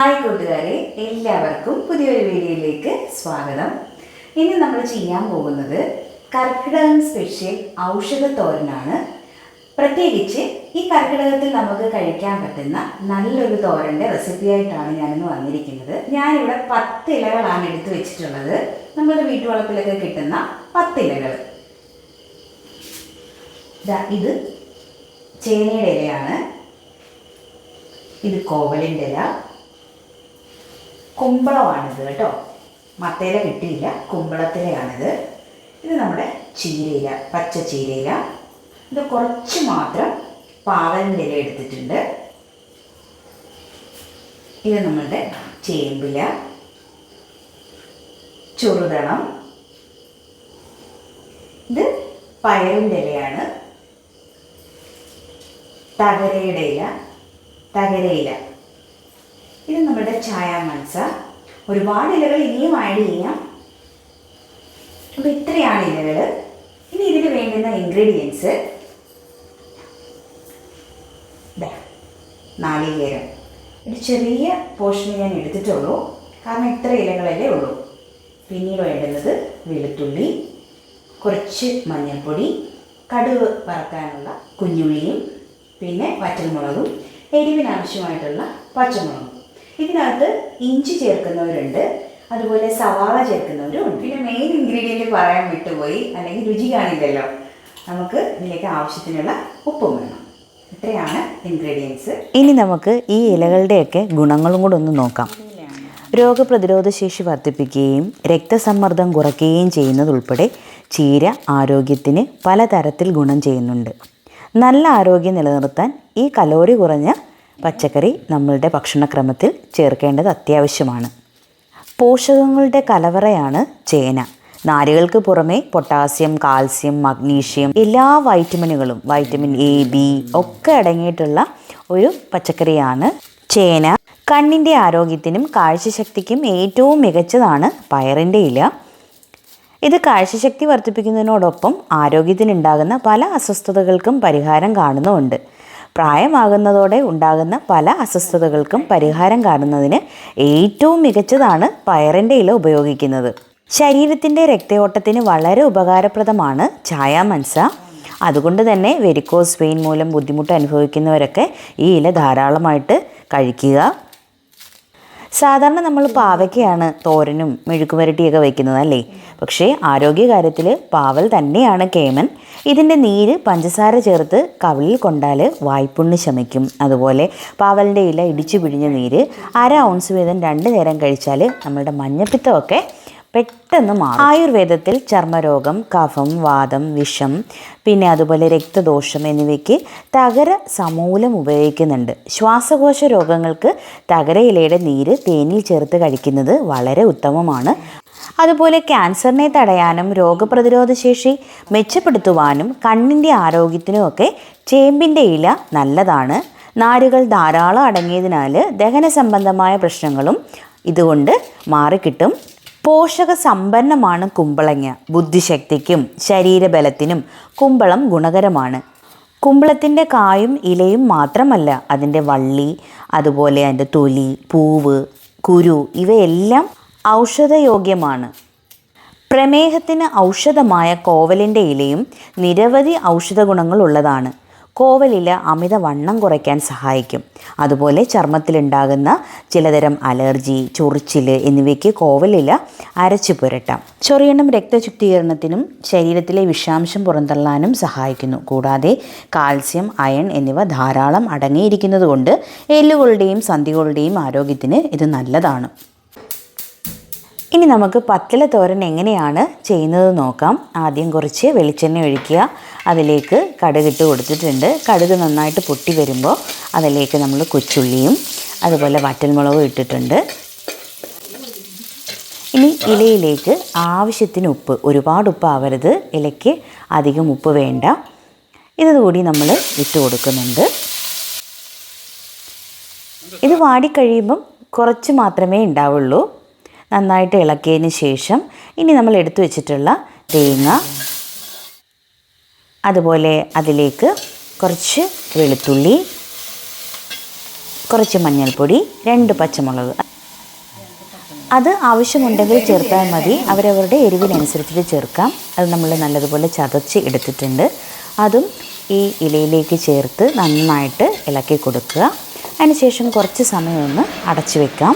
Hi കൂട്ടുകാരെ എല്ലാവർക്കും പുതിയൊരു വീഡിയോയിലേക്ക് സ്വാഗതം. ഇനി നമ്മൾ ചെയ്യാൻ പോകുന്നത് കർക്കിടകം സ്പെഷ്യൽ ഔഷധ തോരനാണ്. പ്രത്യേകിച്ച് ഈ കർക്കിടകത്തിൽ നമുക്ക് കഴിക്കാൻ പറ്റുന്ന നല്ലൊരു തോരന്റെ റെസിപ്പിയായിട്ടാണ് ഞാനിന്ന് വന്നിരിക്കുന്നത്. ഞാനിവിടെ പത്ത് ഇലകളാണ് എടുത്തു വെച്ചിട്ടുള്ളത്. നമ്മുടെ വീട്ടുവളപ്പിലൊക്കെ കിട്ടുന്ന പത്ത് ഇലകൾ. ഇത് ചേനയുടെ ഇലയാണ്. ഇത് കോവലിന്റെ ഇല. കുമ്പളമാണിത് കേട്ടോ. മത്തയില കിട്ടിയില്ല കുമ്പളത്തിലയാണിത്. ഇത് നമ്മുടെ ചീരയില പച്ച ചീരയില. ഇത് കുറച്ച് മാത്രം പാവലിന്റെ എടുത്തിട്ടുണ്ട്. ഇത് നമ്മളുടെ ചേമ്പില ചെറുതണം ഇത് പയറിന്റെ ഇലയാണ്. തകരയുടെ ഇല തകരയില. ഇത് നമ്മുടെ ചായ ഒരുപാട് ഇലകൾ ഇനിയും ആഡ് ചെയ്യാം. അപ്പോൾ ഇത്രയാണ് ഇലകൾ ഇനി ഇതിന് വേണ്ടുന്ന ഇൻഗ്രീഡിയൻസ് നാളികേരം ഒരു ചെറിയ പോർഷൻ ഞാൻ എടുത്തിട്ടുള്ളൂ. കാരണം ഇത്ര ഇലകളല്ലേ ഉള്ളൂ. പിന്നീട് വേണ്ടുന്നത് വെളുത്തുള്ളി കുറച്ച് മഞ്ഞൾപ്പൊടി കടുക് വറക്കാനുള്ള കുഞ്ഞുള്ളിയും പിന്നെ വറ്റൽമുളകും എരിവിനാവശ്യമായിട്ടുള്ള പച്ചമുളകും. ഇതിനകത്ത് ഇഞ്ചി ചേർക്കുന്നവരുണ്ട്. അതുപോലെ സവാള ചേർക്കുന്നവരും ഉണ്ട്. പിന്നെ മെയിൻ ഇൻഗ്രീഡിയന്റ് പറയാൻ വിട്ടുപോയി. അല്ലെങ്കിൽ രുചി കാണില്ലല്ലോ. നമുക്ക് ഇതിലേക്ക് ആവശ്യത്തിനുള്ള ഉപ്പും വേണം. ഇത്രയാണ് ഇൻഗ്രീഡിയൻസ് ഇനി നമുക്ക് ഈ ഇലകളുടെയൊക്കെ ഗുണങ്ങളും കൂടെ ഒന്ന് നോക്കാം. രോഗപ്രതിരോധ ശേഷി വർദ്ധിപ്പിക്കുകയും രക്തസമ്മർദ്ദം കുറയ്ക്കുകയും ചെയ്യുന്നതുൾപ്പെടെ ചീര ആരോഗ്യത്തിന് പലതരത്തിൽ ഗുണം ചെയ്യുന്നുണ്ട്. നല്ല ആരോഗ്യം നിലനിർത്താൻ ഈ കലോറി കുറഞ്ഞ പച്ചക്കറി നമ്മളുടെ ഭക്ഷണക്രമത്തിൽ ചേർക്കേണ്ടത് അത്യാവശ്യമാണ്. പോഷകങ്ങളുടെ കലവറയാണ് ചേന. നാരുകൾക്ക് പുറമെ പൊട്ടാസ്യം കാൽസ്യം മഗ്നീഷ്യം എല്ലാ വൈറ്റമിനുകളും വൈറ്റമിൻ എ ബി ഒക്കെ അടങ്ങിയിട്ടുള്ള ഒരു പച്ചക്കറിയാണ് ചേന. കണ്ണിന്റെ ആരോഗ്യത്തിനും കാഴ്ചശക്തിക്കും ഏറ്റവും മികച്ചതാണ് പയറിന്റെ ഇല. ഇത് കാഴ്ചശക്തി വർദ്ധിപ്പിക്കുന്നതിനോടൊപ്പം ആരോഗ്യത്തിനുണ്ടാകുന്ന പല അസ്വസ്ഥതകൾക്കും പരിഹാരം കാണുന്നുമുണ്ട്. പ്രായമാകുന്നതോടെ ഉണ്ടാകുന്ന പല അസ്വസ്ഥതകൾക്കും പരിഹാരം കാണുന്നതിന് ഏറ്റവും മികച്ചതാണ് പയറിന്റെ ഇല ഉപയോഗിക്കുന്നത്. ശരീരത്തിന്റെ രക്തയോട്ടത്തിന് വളരെ ഉപകാരപ്രദമാണ് ചായ മൻസ അതുകൊണ്ട് തന്നെ വെരിക്കോസ് വെയിൻ മൂലം ബുദ്ധിമുട്ട് അനുഭവിക്കുന്നവരൊക്കെ ഈ ഇല ധാരാളമായിട്ട് കഴിക്കുക. സാധാരണ നമ്മൾ പാവയ്ക്കയാണ് തോരനും മെഴുക്കുവരട്ടിയൊക്കെ വയ്ക്കുന്നത് അല്ലേ? പക്ഷേ ആരോഗ്യകാര്യത്തിൽ പാവൽ തന്നെയാണ് കേമൻ. ഇതിന്റെ നീര് പഞ്ചസാര ചേർത്ത് കവിളിൽ കൊണ്ടാൽ വായ്പുണ്ണ് ശമിക്കും. അതുപോലെ പാവലിന്റെ ഇല ഇടിച്ചു പിഴിഞ്ഞ നീര് അര ഔൺസ് വീതം രണ്ട് നേരം കഴിച്ചാൽ നമ്മളുടെ മഞ്ഞപ്പിത്തമൊക്കെ പെട്ടെന്ന് മാറും. ആയുർവേദത്തിൽ ചർമ്മരോഗം കഫം വാദം വിഷം പിന്നെ അതുപോലെ രക്തദോഷം എന്നിവയ്ക്ക് തകര സമൂലം ഉപയോഗിക്കുന്നുണ്ട്. ശ്വാസകോശ രോഗങ്ങൾക്ക് തകര ഇലയുടെ നീര് തേനിൽ ചേർത്ത് കഴിക്കുന്നത് വളരെ ഉത്തമമാണ്. അതുപോലെ ക്യാൻസറിനെ തടയാനും രോഗപ്രതിരോധ ശേഷി മെച്ചപ്പെടുത്തുവാനും കണ്ണിന്റെ ആരോഗ്യത്തിനുമൊക്കെ ചേമ്പിന്റെ ഇല നല്ലതാണ്. നാരുകൾ ധാരാളം അടങ്ങിയതിനാൽ ദഹന സംബന്ധമായ പ്രശ്നങ്ങളും ഇതുകൊണ്ട് മാറിക്കിട്ടും. പോഷക സമ്പന്നമാണ് കുമ്പളങ്ങ. ബുദ്ധിശക്തിക്കും ശരീരബലത്തിനും കുമ്പളം ഗുണകരമാണ്. കുമ്പളത്തിന്റെ കായും ഇലയും മാത്രമല്ല അതിന്റെ വള്ളി അതുപോലെ അതിന്റെ തൊലി പൂവ് കുരു ഇവയെല്ലാം ഔഷധയോഗ്യമാണ്. പ്രമേഹത്തിന് ഔഷധമായ കോവലിന്റെ ഇലയും നിരവധി ഔഷധ ഗുണങ്ങളുള്ളതാണ് കോവലില അമിത വണ്ണം കുറയ്ക്കാൻ സഹായിക്കും. അതുപോലെ ചർമ്മത്തിലുണ്ടാകുന്ന ചിലതരം അലർജി ചൊറിച്ചിൽ എന്നിവയ്ക്ക് കോവലില അരച്ചു പുരട്ടാം. ചൊറിയണം രക്തശുദ്ധീകരണത്തിനും ശരീരത്തിലെ വിഷാംശം പുറന്തള്ളാനും സഹായിക്കുന്നു. കൂടാതെ കാൽസ്യം അയൺ എന്നിവ ധാരാളം അടങ്ങിയിരിക്കുന്നതുകൊണ്ട് എല്ലുകളുടെയും സന്ധികളുടെയും ആരോഗ്യത്തിന് ഇത് നല്ലതാണ്. ഇനി നമുക്ക് പത്തല തോരൻ എങ്ങനെയാണ് ചെയ്യുന്നത് നോക്കാം. ആദ്യം കുറച്ച് വെളിച്ചെണ്ണ ഒഴിക്കുക. അതിലേക്ക് കടുകിട്ട് കൊടുത്തിട്ടുണ്ട്. കടുക് നന്നായിട്ട് പൊട്ടി വരുമ്പോൾ അതിലേക്ക് നമ്മൾ കൊച്ചുള്ളിയും അതുപോലെ വറ്റൽമുളകും ഇട്ടിട്ടുണ്ട്. ഇനി ഇലയിലേക്ക് ആവശ്യത്തിന് ഉപ്പ് ഒരുപാട് ഉപ്പ് ആവരുത്. ഇലയ്ക്ക് അധികം ഉപ്പ് വേണ്ട. ഇതുകൂടി നമ്മൾ ഇട്ട് കൊടുക്കുന്നുണ്ട്. ഇത് വാടിക്കഴിയുമ്പം കുറച്ച് മാത്രമേ ഉണ്ടാവുള്ളൂ. നന്നായിട്ട് ഇളക്കിയതിന് ശേഷം ഇനി നമ്മൾ എടുത്തു വെച്ചിട്ടുള്ള തേങ്ങ. അതുപോലെ അതിലേക്ക് കുറച്ച് വെളുത്തുള്ളി കുറച്ച് മഞ്ഞൾപ്പൊടി രണ്ട് പച്ചമുളക്. അത് ആവശ്യമുണ്ടെങ്കിൽ ചേർത്താൽ മതി. അവരവരുടെ എരിവിനനുസരിച്ചിട്ട് ചേർക്കാം. അത് നമ്മൾ നല്ലതുപോലെ ചതച്ച് എടുത്തിട്ടുണ്ട്. അതും ഈ ഇലയിലേക്ക് ചേർത്ത് നന്നായിട്ട് ഇളക്കി കൊടുക്കുക. അതിനുശേഷം കുറച്ച് സമയം ഒന്ന് അടച്ചു വെക്കാം.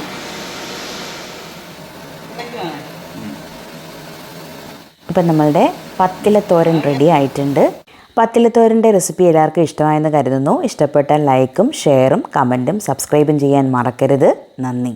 ഇപ്പം നമ്മളുടെ പത്തിലത്തോരൻ റെഡി ആയിട്ടുണ്ട്. പത്തിലത്തോരന്റെ റെസിപ്പി എല്ലാവർക്കും ഇഷ്ടമായെന്ന് കരുതുന്നു. ഇഷ്ടപ്പെട്ടാൽ ലൈക്കും ഷെയറും കമന്റും സബ്സ്ക്രൈബും ചെയ്യാൻ മറക്കരുത്. നന്ദി.